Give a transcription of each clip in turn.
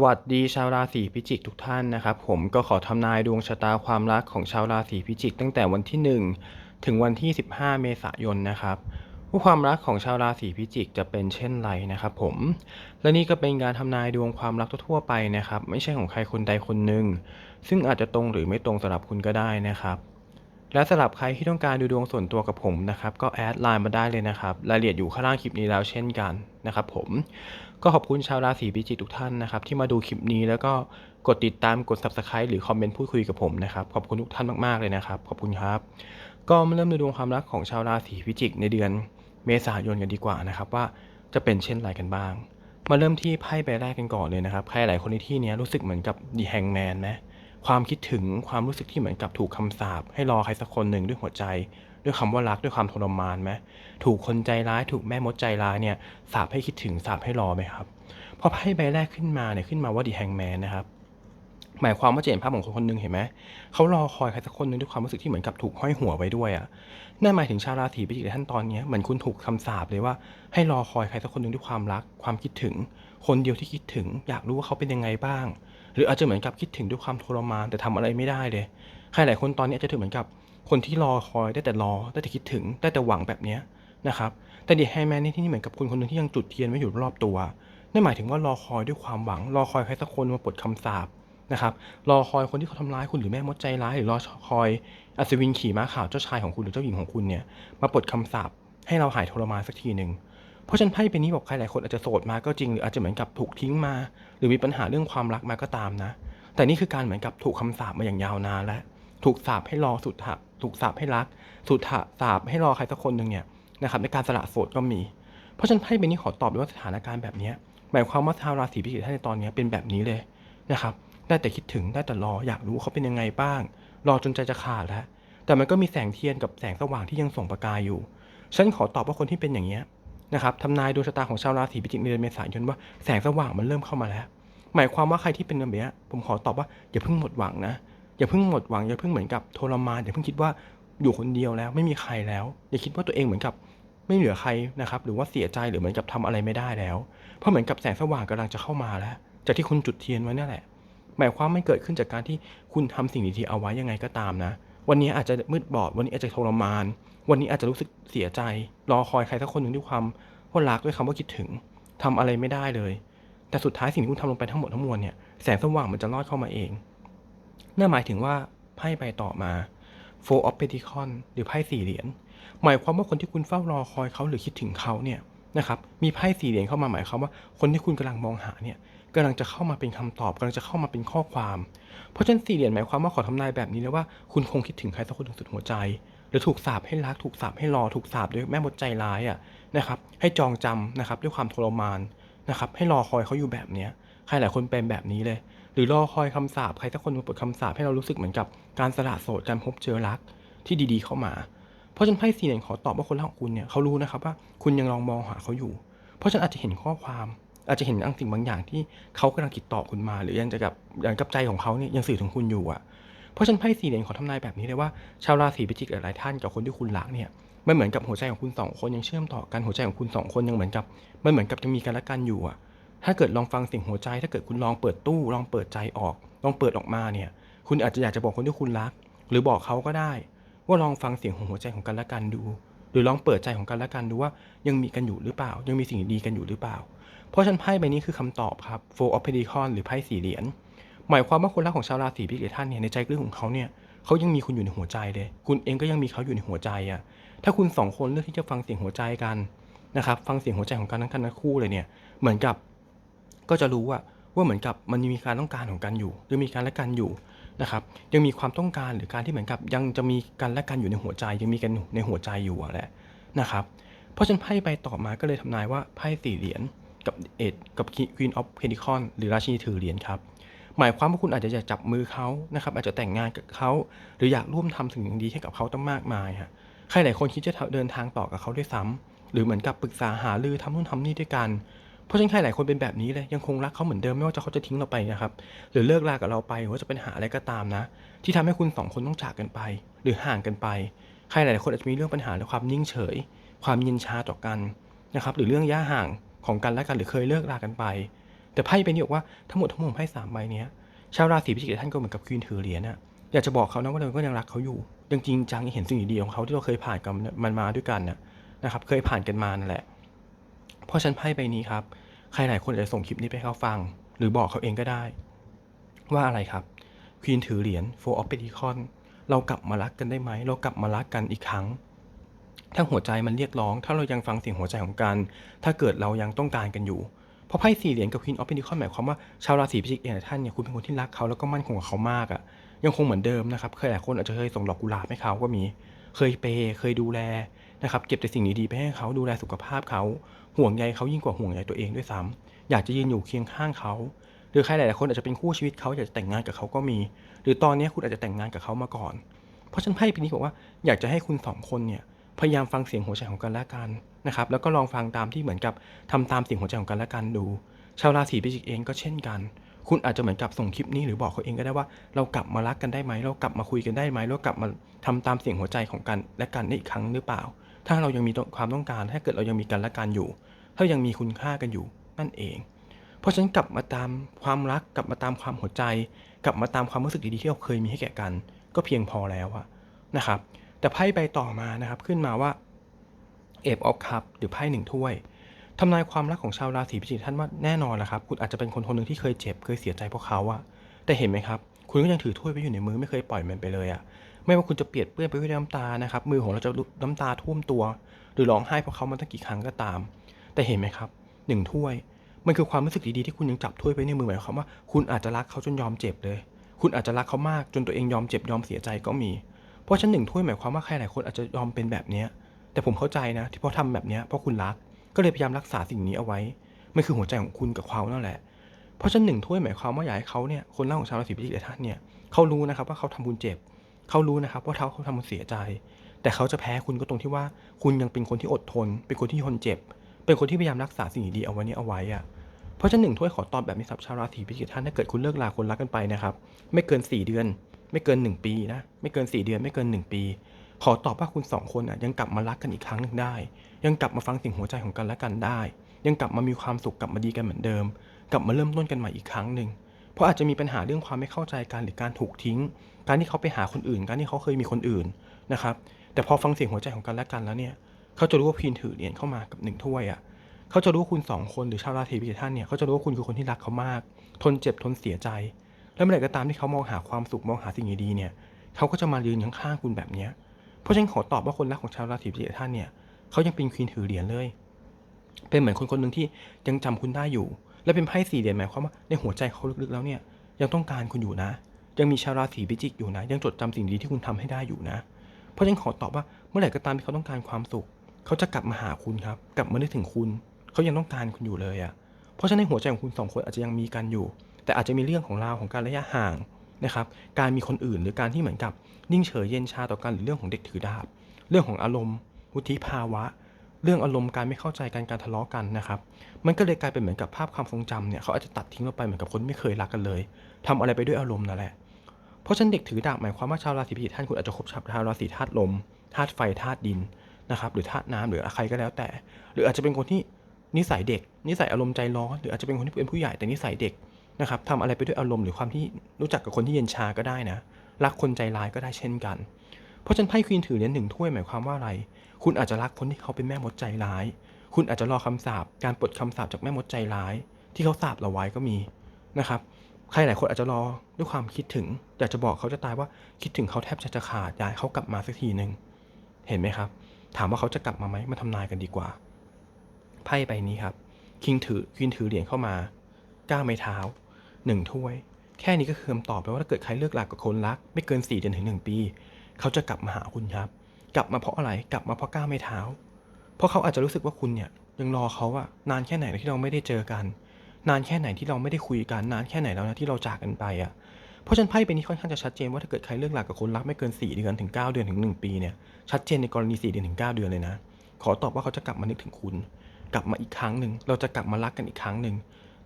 สวัสดีชาวราศีพิจิกทุกท่านนะครับผมก็ขอทำนายดวงชะตาความรักของชาวราศีพิจิก ตั้งแต่วันที่ 1 ถึงวันที่ 15 เมษายนนะครับว่าความรักของชาวราศีพิจิกจะเป็นเช่นไรนะครับผมและนี่ก็เป็นการทำนายดวงความรักทั่วไปนะครับ ไม่ใช่ของใครคนใดคนหนึ่งซึ่งอาจจะตรงหรือไม่ตรงสำหรับคุณก็ได้นะครับและสำหรับใครที่ต้องการดูดวงส่วนตัวกับผมนะครับ ก็แอดไลน์มาได้เลยนะครับ รายละเอียดอยู่ข้างล่างคลิปนี้แล้วเช่นกันนะครับผม ก็ขอบคุณชาวราศีพิจิกทุกท่านนะครับที่มาดูคลิปนี้แล้วก็กดติดตามกด subscribe หรือคอมเมนต์พูดคุยกับผมนะครับขอบคุณทุกท่านมากๆเลยนะครับ ขอบคุณครับ ก็มาเริ่มดูดวงความรักของชาวราศีพิจิกในเดือนเมษายนกันดีกว่านะครับว่าจะเป็นเช่นไรกันบ้าง มาเริ่มที่ไพ่ใบแรกกันก่อนเลยนะครับใครหลายคนในที่นี้รู้สึกเหมือนกับดีแฮงแมนไหมความคิดถึงความรู้สึกที่เหมือนกับถูกคำสาปให้รอใครสักคนหนึ่งด้วยหัวใจ ด้วยคำว่ารักด้วยความทรมานไหมถูกคนใจร้ายถูกแม่มดใจร้ายเนี่ยสาปให้คิดถึงสาปให้รอไหมครับพอไพ่ใบแรกขึ้นมาเนี่ยขึ้นมาว่าดีแฮงแมนนะครับหมายความว่าจะเห็นภาพของคนคนหนึ่งเห็นไหมเขารอคอยใครสักคนหนึ่งด้วยความรู้สึกที่เหมือนกับถูกห้อยหัวไว้ด้วยอะนั่นหมายถึงชาวราศีพิจิกในท่านตอนนี้เหมือนคุณถูกคำสาปเลยว่า ให้รอคอยใครสักคนหนึ่งด้วยความรัก ความคิดถึง คนเดียวที่คิดถึง อยากรู้ว่าเขาเป็นยังไงบ้าง หรืออาจจะเหมือนกับคิดถึงด้วยความทรมานแต่ทำอะไรไม่ได้เลยใครหลายคนตอนนี้อาจจะถึงเหมือนกับ คนที่รอคอยได้แต่รอได้แต่คิดถึงได้แต่หวังแบบนี้นะครับ แต่เดีแฮแมนนี่ที่นี่เหมือนกับคนคนหนึ่งที่ยังจุดเทียนไว้อยู่รอบตัว นั่นหมายถึงว่ารอคอยด้วยความหวัง รอคอยใครสักคนมาปลดคำสาปนะครับ รอคอยคนที่เขาทำร้ายคุณหรือแม่มดใจร้าย หรือรอคอยอัศวินขี่ม้าขาวเจ้าชายของคุณหรือเจ้าหญิงของคุณเนี่ยมาปลดคำสาปให้เราหายทรมานสักทีหนึ่งเพราะฉะนันไพ่เป็นนี้บอกใครหลายคนอาจจะโสดมาก็จริง หรืออาจจะเหมือนกับถูกทิ้งมา หรือมีปัญหาเรื่องความรักมาก็ตามนะ แต่นี่คือการเหมือนกับถูกคำสาปมาอย่างยาวนานแล้ว ถูกสาปให้รอสุดทะถูกสาปให้รัก สุดทะสาปให้รอใครสักคนหนึ่งเนี่ยนะครับในการสละโสดก็มี เพราะฉะนันไพ่เป็นนี้ขอตอบด้วยว่าสถานการณ์แบบนี้หมายความว่าชาวราศีพิจิกท่านในตอนนี้เป็นแบบนี้เลยนะครับได้แต่คิดถึงได้แต่รออยากรู้เขาเป็นยังไงบ้าง รอจนใจจะขาดแล้ว แต่มันก็มีแสงเทียนกับแสงสว่างที่ยังส่งประกายอยู่ ฉันขอตอบว่าคนที่เป็นอย่างเงี้ยนะครับทำนายดวงชะตาของชาวราศีพิจิกในเดือนเมษายนว่าแสงสว่างมันเริ่มเข้ามาแล้ว หมายความว่าใครที่เป็นแบบเนี้ยผมขอตอบว่าอย่าเพิ่งหมดหวังนะ อย่าเพิ่งหมดหวังอย่าเพิ่งเหมือนกับทรมานอย่าเพิ่งคิดว่าอยู่คนเดียวแล้วไม่มีใครแล้ว อย่าคิดว่าตัวเองเหมือนกับไม่เหลือใครนะครับ หรือว่าเสียใจหรือเหมือนกับทำอะไรไม่ได้แล้ว เพราะเหมือนกับแสงสว่างกำลังจะเข้ามาแล้ว จากที่คุณจุดเทียนไว้นั่นแหละ หมายความไม่เกิดขึ้นจากการที่คุณทำสิ่งดีๆเอาไว้ยังไงก็ตามนะ วันนี้อาจจะมืดบอด วันนี้อาจจะทรมาน วันนี้อาจจะรู้สึกเสียใจ รอคอยใครสักคนหนึ่งด้วยความว่ารักด้วยคำว่าคิดถึงทำอะไรไม่ได้เลย แต่สุดท้ายสิ่งที่คุณทำลงไปทั้งหมดทั้งมวลเนี่ย แสงสว่างมันจะลอดเข้ามาเอง นั่นหมายถึงว่าไพ่ใบต่อมา Four of Pentacles หรือไพ่สี่เหรียญหมายความว่าคนที่คุณเฝ้ารอคอยเขาหรือคิดถึงเขาเนี่ยนะครับมีไพ่สี่เหรียญเข้ามาหมายความว่าคนที่คุณกำลังมองหาเนี่ยกำลังจะเข้ามาเป็นคำตอบกำลังจะเข้ามาเป็นข้อความ เพราะฉะนั้นสี่เหรียญหมายความว่าขอทำนายแบบนี้เลยว่าคุณคงคิดถึงใครสักคนถึงสุดหัวใจ หรือถูกสาปให้รักถูกสาปให้รอถูกสาปด้วยแม่มดใจร้ายอะนะครับให้จองจำนะครับด้วยความทรมานนะครับให้รอคอยเขาอยู่แบบเนี้ยใครหลายคนเป็นแบบนี้เลย หรือรอคอยคำสาปใครสักคนมาปลดคำสาปให้เรารู้สึกเหมือนกับการสละโสดการพบเจอรักที่ดีๆเข้ามา เพราะฉันไพ่สี่เหรียญขอตอบว่าคนรักของคุณเนี่ยเขารู้นะครับว่าคุณยังลองมองหาเขาอยู่ เพราะฉันอาจจะเห็นข้อความอาจจะเห็นบางสิ่งบางอย่างที่เขากำลังติดต่อคุณมา หรือยังจะกับอย่างกับใจของเขาเนี่ยยังสื่อถึงคุณอยู่อะเพราะฉันไพ่สี่เหรียญขอทำนายแบบนี้เลยว่าชาวราศีพิจิกหลายท่านกับคนที่คุณรักเนี่ยมันเหมือนกับหัวใจของคุณสองคนยังเชื่อมต่อกันหัวใจของคุณสองคนยังเหมือนกับมันเหมือนกับยังมีกันและกันอยู่อะ ถ้าเกิดลองฟังเสียงหัวใจ ถ้าเกิดคุณลองเปิดตู้ลองเปิดใจออก ลองเปิดออกมาเนี่ย คุณอาจจะอยากจะบอกคนที่คุณรัก หรือบอกเขาก็ได้ ว่าลองฟังเสียงของหัวใจของกันและกันดู หรือลองเปิดใจของกันและกันดูว่ายังมีกันอยู่หรือเปล่า ยังมีสิ่งดีกันอยู่หรือเปล่า เพราะฉันไพ่ใบนี้คือคำตอบครับ for of Pentacles หรือไพ่สี่เหรียญหมายความว่าคนรักของชาวราศีพิจิกท่านเนี่ยในใจลึกของเขาเนี่ยเขายังมีคุณอยู่ในหัวใจเลย คุณเองก็ยังมีเขาอยู่ในหัวใจอะถ้าคุณสองคนเลือกที่จะฟังเสียงหัวใจกันนะครับฟังเสียงหัวใจของกันทั้งกันทั้งคู่เลยเนี่ยเหมือนกับ ก็จะรู้ว่าว่าเหมือนกับมันมีการต้องการของกันอยู่ยังมีการและกันอยู่นะครับยังมีความต้องการหรือการที่เหมือนกับยังจะมีกันและกันอยู่ในหัวใจ ยังมีกันในหัวใจอยู่แหละนะครับเพราะฉะนันไพ่ใบต่อมาก็เลยทำนายว่าไพ่สี่เหรียญกับเอ็ดกับ Queen of Pentacles หรือราชินีถือเหรียญครับหมายความว่าคุณอาจจะอยากจับมือเขานะครับอาจจะแต่งงานกับเขาหรืออยากร่วมทำสิ่งดีๆให้กับเขาตั้งมากมายฮะใครหลายคนคิดจะเดินทางต่อกับเขาด้วยซ้ำหรือเหมือนกับปรึกษาหารือทำนู่นทำนี่ด้วยกัน เพราะฉะนั้นใครหลายคนเป็นแบบนี้เลยยังคงรักเขาเหมือนเดิมไม่ว่าจะเขาจะทิ้งเราไปนะครับหรือเลิกลากับเราไปหรือว่าจะเป็นหาอะไรก็ตามนะ ที่ทำให้คุณสองคนต้องจากกันไป หรือห่างกันไป ใครหลายคนอาจจะมีเรื่องปัญหาและความนิ่งเฉย ความเย็นชาต่อกันนะครับหรือเรื่องย่าห่างของกันและกันหรือเคยเลิกลากันไป แต่ไพ่ใบนี้บอกว่าทั้งหมดทั้งมวลไพ่สามใบเนี้ยชาวราศีพิจิกท่านก็เหมือนกับควีนถือเหรียญน่ะอยากจะบอกเขานะว่าเราก็ยังรักเขาอยู่ยังจริงจังเห็นสิ่งดีๆของเขาที่เราเคยผ่านกันมันมาด้วยกันนะนะครับเคยผ่านกันมานั่นแหละ เพราะฉันไพ่ใบนี้ครับ ใครหลายคนอาจจะส่งคลิปนี้ไปให้เขาฟัง หรือบอกเขาเองก็ได้ ว่าอะไรครับควีนถือเหรียญ Four of Pentacles เรากลับมารักกันได้ไหม เรากลับมารักกันอีกครั้ง ถ้าหัวใจมันเรียกร้อง ถ้าเรายังฟังเสียงหัวใจของกัน ถ้าเกิดเรายังต้องการกันอยู่ เพราะไพ่สี่เหรียญกับ Queen of Pentacles หมายความว่าชาวราศีพิจิกเองท่านเนี่ยคุณเป็นคนที่รักเขาแล้วก็มั่นคงกับเขามากอะ่ะ ยังคงเหมือนเดิมนะครับ เคยหลายคนอาจจะเคยส่งดอกกุหลาบให้เขาก็มี เคยเปย์เคยดูแลนะครับ เก็บแต่สิ่งดีๆไปให้เขาดูแลสุขภาพเขา ห่วงใยเขายิ่งกว่าห่วงใยตัวเองด้วยซ้ำอยากจะยืนอยู่เคียงข้างเขา หรือใครหลายๆคนอาจจะเป็นคู่ชีวิตเขาอยากจะแต่งงานกับเขาก็มี หรือตอนนี้คุณอาจจะแต่งงานกับเขามาก่อน เพราะฉะนันไพ่ปีนี้บอกว่าอยากจะให้คุณสองคนเนี่ยพยายามฟังเสียงหัวใจของกันและกันนะครับแล้วก็ลองฟังตามที่เหมือนกับทำตามเสียงหัวใจของกันและกันดู ชาวราศีพิจิกเองก็เช่นกัน คุณอาจจะเหมือนกับส่งคลิปนี้หรือบอกเขาเองก็ได้ว่า เรากลับมารักกันได้ไหมเรากลับมาคุยกันได้ไหมเรากลับมาทำตามเสียงหัวใจของกันและกันได้อีกครั้งหรือเปล่า ถ้าเรายังมีความต้องการถ้าเกิดเรายังมีกันและกันอยู่ ถ้ายังมีคุณค่ากันอยู่นั่นเอง เพราะฉะนั้นกลับมาตามความรักกลับมาตามความหัวใจ กลับมาตามความรู้สึกดีๆที่เราเคยมีให้แก่กัน ก็เพียงพอแล้วอะนะครับ แต่ไพ่ใบต่อมานะครับขึ้นมาว่าเอฟออฟคัพหรือไพ่หนึ่งถ้วยทำนายความรักของชาวราศีพิจิกท่านว่าแน่นอนแหละครับ คุณอาจจะเป็นคนคนหนึ่งที่เคยเจ็บเคยเสียใจเพราะเขาอะแต่เห็นไหมครับ คุณก็ยังถือถ้วยไว้อยู่ในมือไม่เคยปล่อยมันไปเลยอะไม่ว่าคุณจะเปียกเปื้อนไปด้วยน้ำตานะครับมือของเราจะน้ำตาท่วมตัว หรือร้องไห้เพราะเขามาตั้งกี่ครั้งก็ตาม แต่เห็นไหมครับหนึ่งถ้วย มันคือความรู้สึกดีๆที่คุณยังจับถ้วยไว้ในมือหมายความว่าคุณอาจจะรักเขาจนยอมเจ็บเลย คุณอาจจะรักเขามากจนตัวเองยอมเจ็บยอมเสียใจก็มี เพราะฉันหนึ่งถ้วยหมายความว่าใครหลายคนอาจจะยอมเป็นแบบเนี้ยแต่ผมเข้าใจนะ ที่เขาทำแบบเนี้ยเพราะคุณรัก ก็เลยพยายามรักษาสิ่งนี้เอาไว้มันคือหัวใจของคุณกับเขานั่นแหละเพราะฉันหนึ่งถ้วยหมายความว่าอยากให้เขาเนี่ยคนเล่าของชาวราศีพิจิกท่านเนี่ยเขารู้นะครับว่าเขาทำบุญเจ็บเขารู้นะครับว่าเขาเขาทำบุญเสียใจ แต่เขาจะแพ้คุณก็ตรงที่ว่า คุณยังเป็นคนที่อดทน เป็นคนที่ทนเจ็บ เป็นคนที่พยายามรักษาสิ่งดีๆเอาไว้นี้เอาไว้อะเพราะฉะนั้นหนึ่งถ้วยขอตอบแบบนี้สับชาวราศีพิจิกท่านถ้าเกิดคุณเลิกลาคนรักกันไปนะครับ ไม่เกิน 4 เดือน ไม่เกิน 1 ปีนะไม่เกิน 4 เดือนไม่เกิน 1 ปี ขอตอบว่าคุณสองคนอะยังกลับมารักกันอีกครั้งหนึ่งได้ ยังกลับมาฟังเสียงหัวใจของกันและกันได้ ยังกลับมามีความสุขกลับมาดีกันเหมือนเดิม กลับมาเริ่มต้นกันใหม่อีกครั้งหนึ่งเพราะอาจจะมีปัญหาเรื่องความไม่เข้าใจกันหรือการถูกทิ้ง การที่เขาไปหาคนอื่น การที่เขาเคยมีคนอื่นนะครับแต่พอฟังเสียงหัวใจของกันและกันแล้วเนี่ย เขาจะรู้ว่าพีนถือเหรียญเข้ามากับหนึ่งถ้วยอะเขาจะรู้ว่าคุณสองคนหรือชาวราศีพิจิกท่านเนี่ยเขาจะรู้ว่าคุณคือคนที่รักเขามาก ทนเจ็บทนเสียใจ แล้วเมื่อไหร่ก็ตามที่เขามองหาความสุขมองหาสิ่งดีๆเนี่ยเขาก็จะมายืนข้างๆคุณแบบเนี้ยเพราะฉะนั้นขอตอบว่าคนรักของชาวราศีพิจิกท่านเนี่ยเขายังเป็นควีนถือเหรียญเลย เป็นเหมือนคนคนหนึ่งที่ยังจำคุณได้อยู่ และเป็นไพ่สี่เหรียญหมายความว่าในหัวใจเขาลึกๆแล้วเนี่ยยังต้องการคุณอยู่นะ ยังมีชาวราศีพิจิกอยู่นะ ยังจดจำสิ่งดีที่คุณทำให้ได้อยู่นะ เพราะฉะนั้นขอตอบว่าเมื่อไหร่ก็ตามที่เขาต้องการความสุข เขาจะกลับมาหาคุณครับ กลับมานึกถึงคุณ เขายังต้องการคุณอยู่เลยอะ่ะ เพราะฉะนั้นหัวใจของคุณสองคนอาจจะยังมีกันอยู่ แต่อาจจะมีเรื่องของราวของการระยะห่างนะครับ การมีคนอื่นหรือการที่เหมือนกับนิ่งเฉยเย็นชาต่อกันหรือเรื่องของเด็กถือดาบ เรื่องของอารมณ์วุฒิภาวะ เรื่องอารมณ์การไม่เข้าใจกันการทะเลาะกันนะครับ มันก็เลยกลายเป็นเหมือนกับภาพความทรงจำเนี่ยเขาอาจจะตัดทิ้งเราไปเหมือนกับคนไม่เคยรักกันเลยทำอะไรไปด้วยอารมณ์นั่นแหละ เพราะฉะนั้นเด็กถือดาบหมายความว่าชาวราศีพิจิกท่านคุณอาจจะคบชาวราศีธาตุลมธาตุไฟธาตุดิน นะครับหรือธาตุน้ำหรือใครก็แล้วแต่ หรืออาจจะเป็นคนที่นิสัยเด็ก นิสัยอารมณ์ใจร้อนหรืออาจจะเป็นคนที่เป็นผู้ใหญ่แต่นิสัยเด็กนะครับทำอะไรไปด้วยอารมณ์หรือความที่รู้จักกับคนที่เย็นชาก็ได้นะรักคนใจร้ายก็ได้เช่นกัน เพราะฉะนั้นไพ่ควีนถือเหรียญหนึ่งถ้วยหมายความว่าอะไร คุณอาจจะรักคนที่เขาเป็นแม่มดใจร้าย คุณอาจจะรอคำสาปการปลดคำสาปจากแม่มดใจร้าย ที่เขาสาปเราไว้ก็มีนะครับใครหลายคนอาจจะรอด้วยความคิดถึง อยากจะบอกเขาจะตายว่าคิดถึงเขาแทบจะจะขาดอยากให้เขากลับมาสักทีหนึ่งเห็นไหมครับ ถามว่าเขาจะกลับมาไหมมาทำนายกันดีกว่า ไพ่ใบนี้ครับ คิงถือควีนถือเหรียญเข้ามาก้าวไม้เท้าหนึ่งถ้วย แค่นี้ก็คือคำตอบไปว่าถ้าเกิดใครเลิกลากับคนรัก ไม่เกิน4เดือนถึง 1 ปี เขาจะกลับมาหาคุณครับ กลับมาเพราะอะไรกลับมาเพราะก้าวไม้เท้า เพราะเขาอาจจะรู้สึกว่าคุณเนี่ยยังรอเขาอะนานแค่ไหนที่เราไม่ได้เจอกัน นานแค่ไหนที่เราไม่ได้คุยกันนานแค่ไหนแล้วนะที่เราจากกันไปอะ เพราะฉะนันไพ่เป็นนี้ค่อนข้างจะชัดเจนว่าถ้าเกิดใครเลิกลากับคนรักไม่เกิน 4 เดือนถึง 9 เดือนถึง 1 ปีเนี่ยชัดเจนในกรณี 4 เดือนถึง 9 เดือนเลยนะ ขอตอบว่าเขาจะกลับมานึกถึงคุณ กลับมาอีกครั้งหนึ่งเราจะกลับมารักกันอีกครั้งหนึ่ง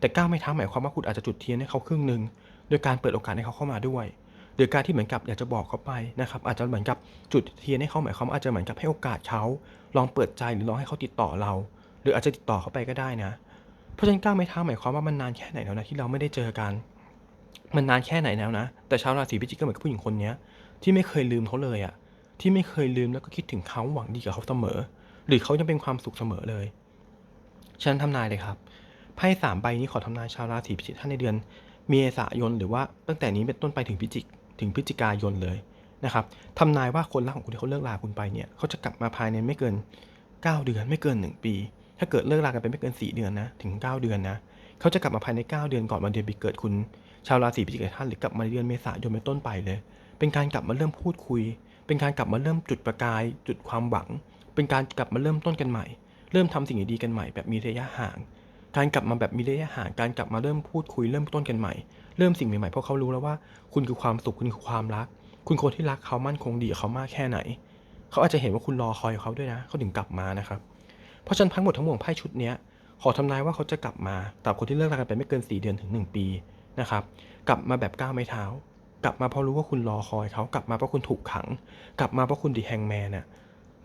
แต่ก้าวไม่ท้าหมายความว่าคุณอาจจะจุดเทียนให้เขาครึ่งหนึ่งโดยการเปิดโอกาสให้เขาเข้ามาด้วยหรือการที่เหมือนกับอยากจะบอกเขาไปนะครับอาจจะเหมือนกับจุดเทียนให้เขาหมายความว่าอาจจะเหมือนกับให้โอกาสเขาลองเปิดใจหรือลองให้เขาติดต่อเรา หรืออาจจะติดต่อเขาไปก็ได้นะ เพราะฉะนั้นก้าวไม้เท้าหมายความว่ามันนานแค่ไหนแล้วนะที่เราไม่ได้เจอกัน มันนานแค่ไหนแล้วนะ แต่ชาวราศีพิจิกก็เหมือนกับผู้หญิงคนนี้ที่ไม่เคยลืมเขาเลยอะที่ไม่เคยลืมแล้วก็คิดถึงเขาหวังดีกับเขาเสมอ หรือเขายังเป็นความสุขเสมอเลยฉันทำนายเลยครับไพ่สามใบนี้ขอทำนายชาวราศีพิจิกท่านในเดือนเมษายนหรือว่าตั้งแต่นี้เป็นต้นไปถึงพิจิกถึงพฤศจิกายนเลยนะครับทำนายว่าคนรักของคุณที่เขาเลิกลาคุณไปเนี่ยเขาจะกลับมาภายในไม่เกิน 9 เดือนไม่เกิน 1 ปี ถ้าเกิดเลิกลากันไปไม่เกิน 4 เดือนนะถึง 9 เดือนนะเขาจะกลับมาภายใน 9 เดือนก่อนวันเดือนปีเกิดคุณ ชาวราศีพิจิกท่านหรือกลับมาเดือนเมษายนเป็นต้นไปเลย เป็นการกลับมาเริ่มพูดคุย เป็นการกลับมาเริ่มจุดประกาย จุดความหวัง เป็นการกลับมาเริ่มต้นกันใหม่ เริ่มทำสิ่งดีๆกันใหม่แบบมีระยะห่าง การกลับมาแบบมีระยะห่าง การกลับมาเริ่มพูดคุย เริ่มต้นกันใหม่ เริ่มสิ่งใหม่ๆเพราะเขารู้แล้วว่า คุณคือความสุขคุณคือความรัก คุณคนที่รักเขามั่นคงดีเขามากแค่ไหน เขาอาจจะเห็นว่าคุณรอคอยเขาด้วยนะ เขาถึงกลับมานะครับเพราะฉะนั้นทั้งหมดทั้งมวลของไพ่ชุดนี้ขอทำนายว่าเขาจะกลับมาตราบคนที่เลิกรากันไปไม่เกิน 4 เดือนถึง 1 ปี นะครับ กลับมาแบบก้าวไม่เท้า กลับมาเพราะรู้ว่าคุณรอคอยเขากลับมาเพราะคุณถูกขัง กลับมาเพราะคุณดีแฮงแมนน่ะ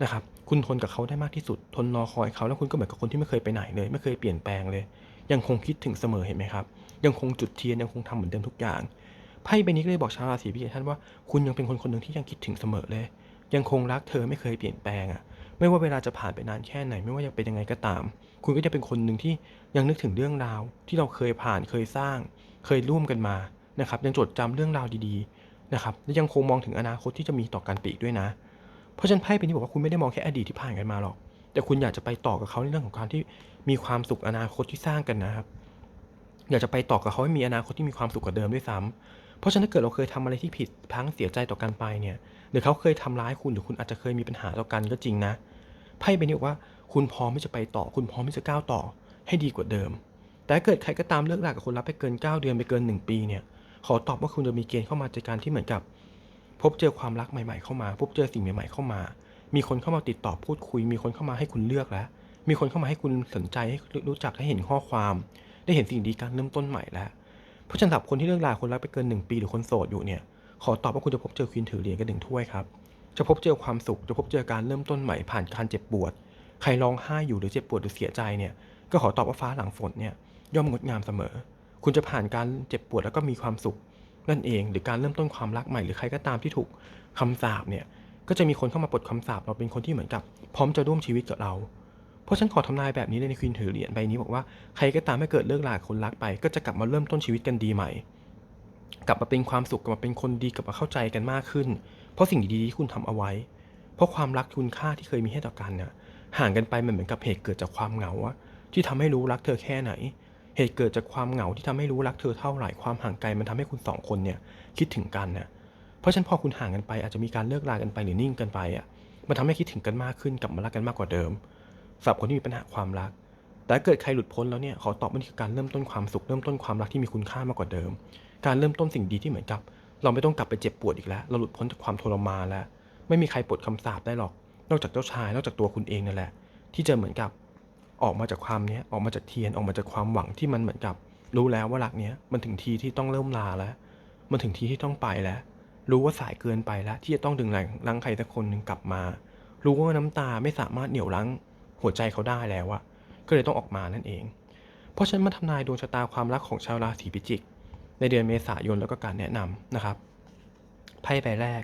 นะครับคุณทนกับเขาได้มากที่สุด ทนรอคอยเขาแล้วคุณก็เหมือนกับคนที่ไม่เคยไปไหนเลย ไม่เคยเปลี่ยนแปลงเลย ยังคงคิดถึงเสมอเห็นไหมครับ ยังคงจุดเทียนยังคงทำเหมือนเดิมทุกอย่างไพ่ใบนี้ก็เลยบอกชาวราศีพิจิกท่านว่าคุณยังเป็นคนคนหนึ่งที่ยังคิดถึงเสมอเลย ยังคงรักเธอไม่เคยเปลี่ยนแปลงอะ ไม่ว่าเวลาจะผ่านไปนานแค่ไหน ไม่ว่าจะเป็นยังไงก็ตาม คุณก็จะเป็นคนหนึ่งที่ยังนึกถึงเรื่องราว ที่เราเคยผ่านเคยสร้าง เคยร่วมกันมานะครับยังจดจำเรื่องราวดีๆนะครับและยังคงมองถึงอนาคตที่จะมีต่อกันปีกด้วยนะ เพราะฉะนั้นไพ่เป็นที่บอกว่าคุณไม่ได้มองแค่อดีตที่ผ่านกันมาหรอก แต่คุณอยากจะไปต่อกับเขาในเรื่องของการที่มีความสุขอนาคตที่สร้างกันนะครับอยากจะไปต่อกับเขาให้มีอนาคตที่มีความสุขกว่าเดิมด้วยซ้ำเพราะฉะนั้นถ้าเกิดเราเคยทำอะไรที่ผิดพังเสียใจต่อกันไปเนี่ย รือเขาเคยทำร้ายคุณหรือคุณอาจจะเคยมีปัญหาต่อกันก็จริงนะไพ่ใบนี้บอกว่าคุณพร้อมที่จะไปต่อ คุณพร้อมที่จะก้าวต่อ ให้ดีกว่าเดิม แต่ถ้าเกิดใครก็ตามเลิกรากับคนรักไปเกิน 9 เดือนไปเกิน 1 ปีเนี่ย ขอตอบว่าคุณจะมีเกณฑ์เข้ามาจากการที่เหมือนกับ พบเจอความรักใหม่ ๆ เข้ามา พบเจอสิ่งใหม่ ๆ เข้ามา มีคนเข้ามาติดต่อพูดคุย มีคนเข้ามาให้คุณเลือกแล้ว มีคนเข้ามาให้คุณสนใจให้รู้จักให้เห็นข้อความ ได้เห็นสิ่งดีการเริ่มต้นใหม่แล้ว เพราะฉะนั้นสำหรับคนที่เลิกราคนรักไปเกิน 1 ปีหรือคนโสดอยู่เนี่ย ขอตอบว่าคุณจะพบเจอควีนถือเหรียญกันหนึ่งถ้วยครับ จะพบเจอความสุข จะพบเจอการเริ่มต้นใหม่ผ่านการเจ็บปวด ใครร้องไห้อยู่หรือเจ็บปวดหรือเสียใจเนี่ย ก็ขอตอบว่าฟ้าหลังฝนเนี่ยย่อมงดงามเสมอ คุณจะผ่านการเจ็บปวดแล้วก็มีความสุข นั่นเอง หรือการเริ่มต้นความรักใหม่หรือใครก็ตามที่ถูกคำสาปเนี่ย ก็จะมีคนเข้ามาปลดคำสาปเราเป็นคนที่เหมือนกับ พร้อมจะร่วมชีวิตกับเรา เพราะฉันขอทำนายแบบนี้เลยในควีนถือเหรียญใบนี้บอกว่าใครก็ตามไม่เกิดเลิกลาคนรักไป ก็จะกลับมาเริ่มต้นชีวิตกันดีใหม่ กลับมาเป็นความสุขกลับมาเป็นคนดีกลับมาเข้าใจกันมากขึ้น เพราะสิ่งดีๆที่คุณทำเอาไว้ เพราะความรักคุณค่าที่เคยมีให้ต่อกันเนี่ยห่างกันไปมันเหมือนกับเหตุเกิดจากความเหงาที่ทำให้รู้รักเธอแค่ไหน เหตุเกิดจากความเหงาที่ทำให้รู้รักเธอเท่าไหร่ความห่างไกลมันทำให้คุณสองคนเนี่ยคิดถึงกันเนี่ยเพราะฉะนั้นพอคุณห่างกันไปอาจจะมีการเลิกลากันไปหรือนิ่งกันไปอะมันทำให้คิดถึงกันมากขึ้นกลับมารักกันมากกว่าเดิมสำหรับคนที่มีปัญหาความรัก แต่เกิดใครหลุดพ้นแล้วเนี่ยขอตอบว่านี่คือการเริ่มต้นความสุขเริ่มต้นความรักที่มีคุณค่ามากกว่าเดิม การเริ่มต้นสิ่งดีที่เหมือนกับ เราไม่ต้องกลับไปเจ็บปวดอีกแล้ว เราหลุดพ้นจากความทรมานแล้ว ไม่มีใครปลดคำสาปได้หรอก นอกจากเจ้าชาย นอกจากตัวคุณเองนั่นแหละ ที่จะเหมือนกับออกมาจากความเนี้ยออกมาจากเทียนออกมาจากความหวังที่มันเหมือนกับ รู้แล้วว่ารักเนี้ยมันถึงทีที่ต้องเริ่มลาแล้ว มันถึงทีที่ต้องไปแล้ว รู้ว่าสายเกินไปแล้ว ที่จะต้องดึงแรงรังใครสักคนหนึ่งกลับมา รู้ว่าน้ำตาไม่สามารถเหนี่ยวรั้งหัวใจเขาได้แล้วอะก็เลยต้องออกมานั่นเอง เพราะฉันมาทำนายดวงชะตาความรักของชาวราศีพิจิก ในเดือนเมษายนแล้วก็การแนะนำนะครับไพ่ใบแรก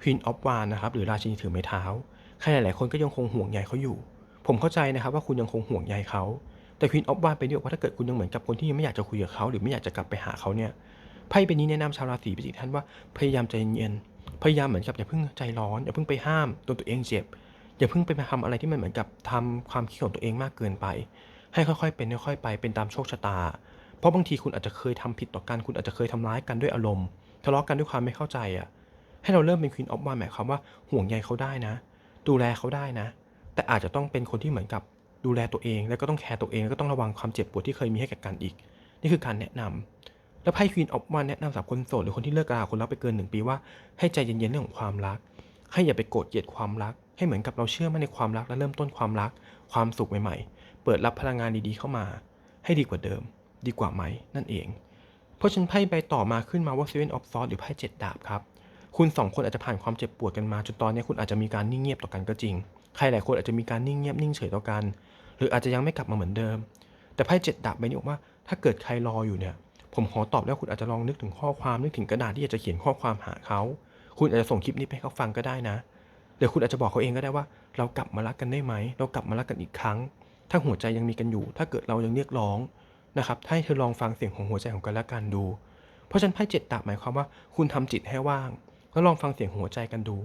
Queen of w a n d นะครับหรือราชินีถือไม้เท้าใครหลายๆคนก็ยังคงห่วงใยเขาอยู่ ผมเข้าใจนะครับว่าคุณยังคงห่วงใยเขาแต่ Queen of Wands เป็นเรื่องว่าถ้าเกิดคุณยังเหมือนกับคนที่ยังไม่อยากจะคุยกับเขาหรือไม่อยากจะกลับไปหาเขาเนี่ยไพ่เป็นนี้แนะนำชาวราศีพิจิกท่านว่าพยายามใจเย็นๆพยายามเหมือนกับอย่าเพิ่งใจร้อนอย่าเพิ่งไปห้ามตัวตัวเองเจ็บอย่าเพิ่งไปทำอะไรที่มันเหมือนกับทำความคิดของตัวเองมากเกินไป ให้ค่อยๆเป็นค่อยๆไปเป็นตามโชคชะตา เพราะบางทีคุณอาจจะเคยทำผิดต่อกัน คุณอาจจะเคยทำร้ายกันด้วยอารมณ์ ทะเลาะกันด้วยความไม่เข้าใจอะ ให้เราเริ่มเป็นควีนออฟวานหมายความว่าห่วงใยเขาได้นะ ดูแลเขาได้นะ แต่อาจจะต้องเป็นคนที่เหมือนกับดูแลตัวเอง แล้วก็ต้องแคร์ตัวเอง แล้วก็ต้องระวังความเจ็บปวดที่เคยมีให้แกับกันอีก นี่คือการแนะนำแล้วไพ่ควีนออฟวานแนะนำสำหรับคนโสดหรือคนที่เลิกราคนรักไปเกินหนึ่งปีว่าให้ใจเย็นๆเรื่องของความรัก ให้อย่าไปโกรธเกลียดความรัก ให้เหมือนกับเราเชื่อมั่นในความรักและเริ่มต้นความรัก ความสุขใหม่ ๆ เปิดรับพลังงานดีๆเข้ามา ให้ดีกว่าเดิม ดีกว่าไหมนั่นเอง เพราะฉันไพ่ใบต่อมาขึ้นมาว่า Seven of Swords หรือไพ่เจ็ดดาบครับ คุณสองคนอาจจะผ่านความเจ็บปวดกันมาจนตอนนี้คุณอาจจะมีการนิ่งเงียบต่อกันก็จริง ใครหลายคนอาจจะมีการนิ่งเงียบนิ่งเฉยต่อกัน หรืออาจจะยังไม่กลับมาเหมือนเดิมแต่แต่ไพ่เจ็ดดาบใบนี้บอกว่าถ้าเกิดใครรออยู่เนี่ย ผมขอตอบแล้วคุณอาจจะลองนึกถึงข้อความนึกถึงกระดาษที่อยากจะเขียนข้อความหาเขา คุณอาจจะส่งคลิปนี้ไปให้เขาฟังก็ได้นะหรือคุณอาจจะบอกเขาเองก็ได้ว่า เรากลับมารักกันได้ไหม เรากลับมารักกันอีกครั้ง ถ้าหัวใจยังมีกันอยู่ ถ้าเกิดเรายังเรียกร้อง นะครับให้เธอลองฟังเสียงของหัวใจของกันและกันดู เพราะฉะนั้นไพ่เจ็ดดาบหมายความว่าคุณทำจิตให้ว่าง แล้วลองฟังเสียงหัวใจกันดู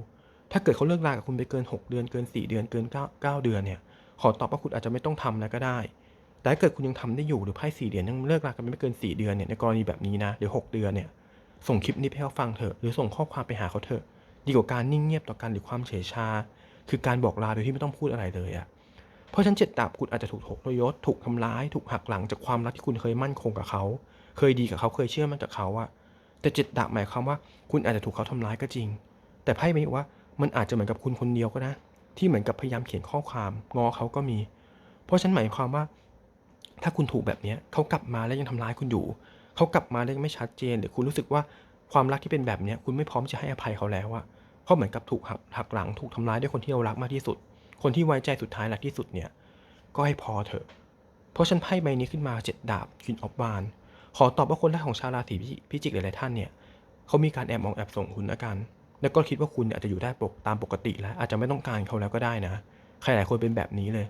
ถ้าเกิดเขาเลิกรากับคุณไปเกิน 6 เดือนเกิน 4 เดือนเกิน 9 9 เดือนเนี่ยขอตอบว่าคุณอาจจะไม่ต้องทำนะก็ได้ แต่ถ้าเกิดคุณยังทำได้อยู่หรือไพ่สี่เหรียญยังเลิกรากันไม่เกิน 4 เดือนเนี่ยในกรณีแบบนี้นะหรือ 6 เดือนเนี่ยส่งคลิปนี้ไปให้เขาฟังเถอะหรือส่งข้อความไปหาเขาเถอะดีกว่าการนิ่งเงียบต่อกันหรือความเฉยชา คือการบอกลาโดยที่ไม่ต้องพูดอะไรเลยอะ เพราะฉะนั้นเจ็ดดาบคุณอาจจะถูกถกยศถูกทำร้ายถูกหักหลังจากความรักที่คุณเคยมั่นคงกับเขา เคยดีกับเขาเคยเชื่อมั่นกับเขาอะแต่เจ็ดดาบหมายความว่าคุณอาจจะถูกเขาทำร้ายก็จริง แต่ไพ่ใบนี้บอกว่ามันอาจจะเหมือนกับคุณคนเดียวก็นะ ที่เหมือนกับพยายามเขียนข้อความงอเขาก็มี เพราะฉะนันหมายความว่า ถ้าคุณถูกแบบนี้เขากลับมาแล้วยังทำร้ายคุณอยู่เขากลับมาแล้วยังไม่ชัดเจนหรือคุณรู้สึกว่าความรักที่เป็นแบบนี้คุณไม่พร้อมจะให้อภัยเขาแล้วอะเพราะเหมือนกับถูกหักหักหลังถูกทำร้ายด้วยคนที่เรารักมากที่สุด คนที่ไว้ใจสุดท้ายรักที่สุดเนี่ย ก็ให้พอเถอะ เพราะฉันไพ่ใบนี้ขึ้นมาเจ็ดดาบคินออฟบาน ขอตอบว่าคนแรกของชาวราศีพิจิกหลายๆท่านเนี่ยเขามีการแอบมองแอบส่งคุณละกัน แล้วก็คิดว่าคุณอาจจะอยู่ได้ปกตามปกติแล้ว อาจจะไม่ต้องการเขาแล้วก็ได้นะ ใครหลายคนเป็นแบบนี้เลย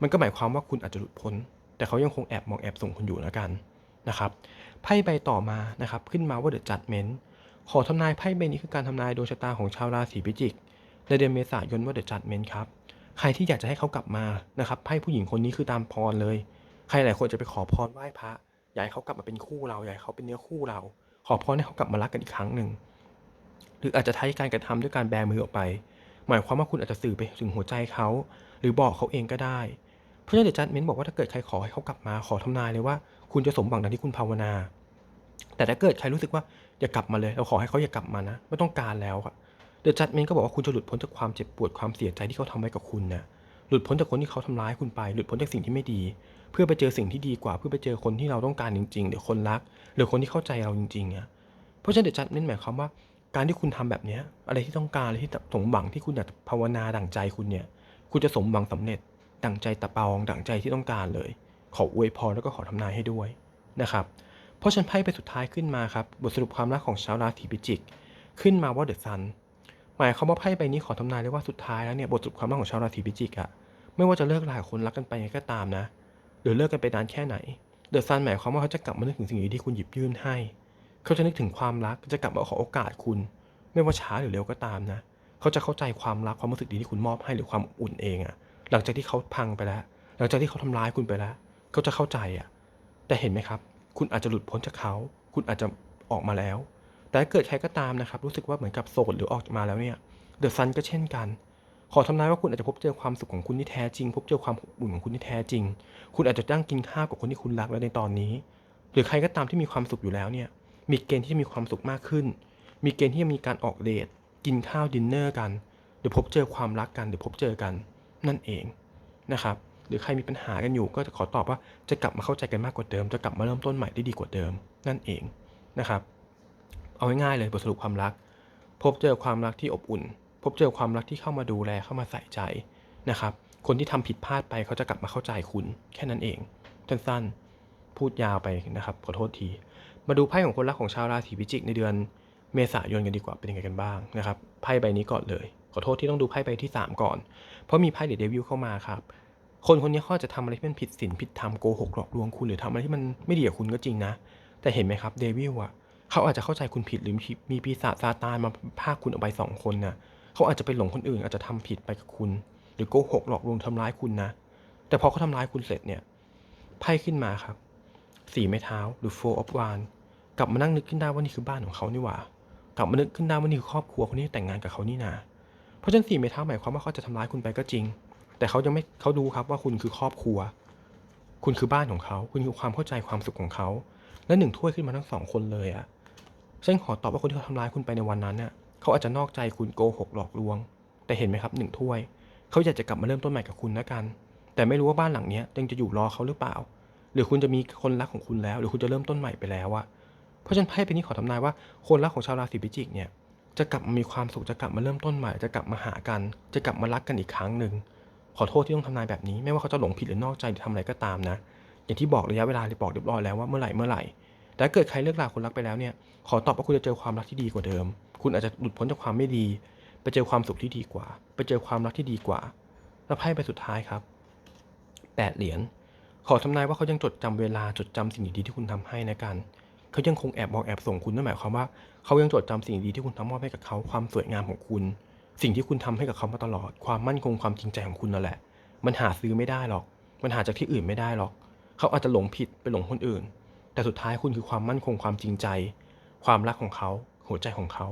มันก็หมายความว่าคุณอาจจะหลุดพ้น แต่เขายังคงแอบมองแอบส่งคุณอยู่แล้วกันนะครับ ไพ่ใบต่อมานะครับขึ้นมาว่าเดอะจัดเมนต์ขอทำนายไพ่ใบนี้คือการทำนายดวงชะตาของชาวราศีพิจิกในเดือนเมษายนว่าเดอะจัดเมนต์ครับ ใครที่อยากจะให้เขากลับมานะครับไพ่ผู้หญิงคนนี้คือตามพรเลย ใครหลายคนจะไปขอพรไหว้พระอยากให้เขากลับมาเป็นคู่เราอยากให้เขาเป็นเนื้อคู่เรา ขอพรให้เขากลับมารักกันอีกครั้งหนึ่งหรืออาจจะใช้การกระทำด้วยการแบมือออกไป หมายความว่าคุณอาจจะสื่อไปถึงหัวใจเขา หรือบอกเขาเองก็ได้ เพราะฉะนั้นเดจัดเมนบอกว่าถ้าเกิดใครขอให้เขากลับมาขอทำนายเลยว่า คุณจะสมหวังดังที่คุณภาวนา แต่ถ้าเกิดใครรู้สึกว่าอย่ากลับมาเลย เราขอให้เขาอย่ากลับมานะ ไม่ต้องการแล้วอะ เดจัดเมนต์ก็บอกว่าคุณจะหลุดพ้นจากความเจ็บปวดความเสียใจที่เขาทำไว้กับคุณนะหลุดพ้นจากคนที่เขาทำร้ายคุณไป หลุดพ้นจากสิ่งที่ไม่ดี เพื่อไปเจอสิ่งที่ดีกว่า เพื่อไปเจอคนที่เราต้องการจริงๆหรือคนรัก หรือคนที่เข้าใจเราจริงๆอะเพราะฉะนั้นเดจัดเมนต์หมายความว่า การที่คุณทำแบบเนี้ยอะไรที่ต้องการอะไรที่สมหวังที่คุณอยากภาวนาดั่งใจคุณเนี่ย คุณจะสมหวังสำเร็จ ดั่งใจตะเปองดั่งใจที่ต้องการเลย ขออวยพรแล้วก็ขอทำนายให้ด้วยนะครับเพราะฉันไพ่ไปสุดท้ายขึ้นมาครับบทสรุปความรักของชาวราศีพิจิก ขึ้นมาว่าเดอะซัน หมายความว่าไพ่ใบนี้ขอทำนายเลยว่าสุดท้ายแล้วเนี่ยบทสรุปความรักของชาวราศีพิจิกอะไม่ว่าจะเลิกลากับคนรักกันไปยังไงก็ตามนะ หรือเลิกกันไปนานแค่ไหนเดอะซันหมายความว่าเขาจะกลับมานึกถึงสิ่งดีที่คุณหยิบยื่นให้ เขาจะนึกถึงความรักจะกลับมาขอโอกาสคุณ ไม่ว่าช้าหรือเร็วก็ตามนะ เขาจะเข้าใจความรักความรู้สึกดีที่คุณมอบให้หรือความอบอุ่นเองอะหลังจากที่เขาพังไปแล้ว หลังจากที่เขาทำร้ายคุณไปแล้ว เขาจะเข้าใจอะแต่เห็นไหมครับ คุณอาจจะหลุดพ้นจากเขา คุณอาจจะออกมาแล้ว แต่ถ้าเกิดใครก็ตามนะครับ รู้สึกว่าเหมือนกับโสดหรือออกมาแล้วเนี่ยเดอะซันก็เช่นกัน ขอทำนายว่าคุณอาจจะพบเจอความสุขของคุณที่แท้จริง พบเจอความอบอุ่นของคุณที่แท้จริง คุณอาจจะนั่งกินข้าวกับคนที่คุณรักแล้วในตอนนี้ หรือใครก็ตามที่มีความสุขอยู่แล้วเนี่ย มีเกณฑ์ที่จะมีความสุขมากขึ้น มีเกณฑ์ที่จะมีการออกเดท กินข้าวดินเนอร์กัน หรือพบเจอความรักกันหรือพบเจอกัน นั่นเองนะครับหรือใครมีปัญหากันอยู่ก็จะขอตอบว่าจะกลับมาเข้าใจกันมากกว่าเดิม จะกลับมาเริ่มต้นใหม่ได้ดีกว่าเดิม นั่นเองนะครับ เอาง่ายๆเลยบทสรุปความรัก พบเจอความรักที่อบอุ่น พบเจอความรักที่เข้ามาดูแลเข้ามาใส่ใจนะครับ คนที่ทำผิดพลาดไปเขาจะกลับมาเข้าใจคุณแค่นั้นเองสั้นๆพูดยาวไปนะครับขอโทษที มาดูไพ่ของคนรักของชาวราศีพิจิกในเดือนเมษายนกันดีกว่าเป็นยังไงกันบ้างนะครับไพ่ใบนี้ก่อนเลย ขอโทษที่ต้องดูไพ่ใบที่ 3 ก่อน เพราะมีไพ่เดดเดวิลเข้ามาครับคนคนนี้เขาจะทำอะไรที่มันผิดศีลผิดธรรมโกหกหลอกลวงคุณหรือทำอะไรที่มันไม่ดีกับคุณก็จริงนะ แต่เห็นไหมครับเดวิลอะ เขาอาจจะเข้าใจคุณผิดหรือมีปีศาจซาตานมาพาคุณออกไปสองคนน่ะเขาอาจจะไปหลงคนอื่นอาจจะทำผิดไปกับคุณ หรือโกหกหลอกลวงทำร้ายคุณนะ แต่พอเขาทำร้ายคุณเสร็จเนี่ยไพ่ขึ้นมาครับสี่ไม้เท้าหรือ four of wands กลับมานั่งนึกขึ้นได้ว่านี่คือบ้านของเขานี่หว่ากลับมานึกขึ้นได้ว่านี่คือครอบครัวคนนี้แต่งงานกับเขานี่นา เพราะฉะนั้นสี่ไม้เท้าหมายความว่าเขาจะทำร้ายคุณไปก็จริง แต่เขายังไม่เขาดูครับว่าคุณคือครอบครัว คุณคือบ้านของเขา คุณคือความเข้าใจความสุขของเขา และหนึ่งถ้วยขึ้นมาทั้งสองคนเลยอะ่ะ ฉันขอตอบว่าคนที่เขาทำร้ายคุณไปในวันนั้นเนี่ยเขาอาจจะนอกใจคุณโกหกหลอกลวง แต่เห็นไหมครับหนึ่งถ้วย เขาอยากจะกลับมาเริ่มต้นใหม่กับคุณนะกัน แต่ไม่รู้ว่าบ้านหลังนี้ยังจะอยู่รอเขาหรือเปล่า หรือคุณจะมีคนรักของคุณแล้ว หรือคุณจะเริ่มต้นใหม่ไปแล้วอะเพราะฉะนั้นไพ่เป็นนี้ขอทำนายว่าคนรักของชาวราศีพิจิกเนี่ยจะกลับมามีความสุขจะกลับมาเริ่มต้นใหม่ จะกลับมาหากัน จะกลับมารักกันอีกครั้งหนึ่งขอโทษที่ต้องทำนายแบบนี้ ไม่ว่าเขาจะหลงผิดหรือนอกใจหรือทำอะไรก็ตามนะ อย่างที่บอกระยะเวลาที่บอกเรียบร้อยแล้วว่าเมื่อไหร่เมื่อไหร่ แต่ถ้าเกิดใครเลิกลาคนรักไปแล้วเนี่ย ขอตอบว่าคุณจะเจอความรักที่ดีกว่าเดิม คุณอาจจะหลุดพ้นจากความไม่ดี ไปเจอความสุขที่ดีกว่า ไปเจอความรักที่ดีกว่า แล้วไพ่ใบสุดท้ายครับแปดเหรียญ ขอทำนายว่าเขายังจดจำเวลาจดจำสิ่งดีๆที่คุณทำให้นะกันเขายังคงแอบบอกแอบส่งคุณนั่นหมายความว่าเขายังจดจำสิ่งดีที่คุณทำมอบให้กับเขาความสวยงามของคุณ สิ่งที่คุณทำให้กับเขามาตลอด ความมั่นคงความจริงใจของคุณนั่นแหละ มันหาซื้อไม่ได้หรอก มันหาจากที่อื่นไม่ได้หรอก เขาอาจจะหลงผิดไปหลงคนอื่น แต่สุดท้ายคุณคือความมั่นคงความจริงใจ ความรักของเขา หัวใจของเขา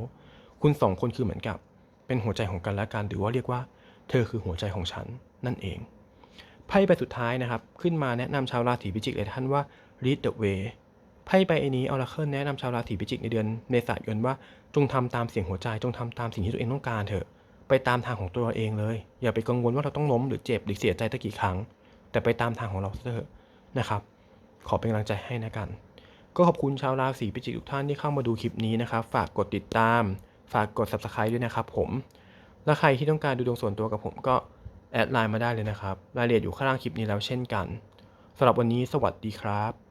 คุณสองคนคือเหมือนกับ เป็นหัวใจของกันและกันหรือว่าเรียกว่า เธอคือหัวใจของฉันนั่นเองไพ่ใบสุดท้ายนะครับ ขึ้นมาแนะนำชาวราศีพิจิกเลยท่านว่า read the way ไพ่ใบนี้ออราเคิลแนะนำชาวราศีพิจิกในเดือนเมษายนว่าจงทำตามเสียงหัวใจ จงทำตามสิ่งที่ตัวเองต้องการเถอะ ไปตามทางของตัวเราเองเลย อย่าไปกังวลว่าเราต้องล้มหรือเจ็บหรือเสียใจตะกี่ครั้ง แต่ไปตามทางของเราเถอะนะครับ ขอเป็นกำลังใจให้นะกัน ก็ขอบคุณชาวราศีพิจิกทุกท่านที่เข้ามาดูคลิปนี้นะครับ ฝากกดติดตาม ฝากกด subscribe ด้วยนะครับผม และใครที่ต้องการดูดวงส่วนตัวกับผมก็แอดไลน์มาได้เลยนะครับ รายละเอียดอยู่ข้างล่างคลิปนี้แล้วเช่นกันสำหรับวันนี้สวัสดีครับ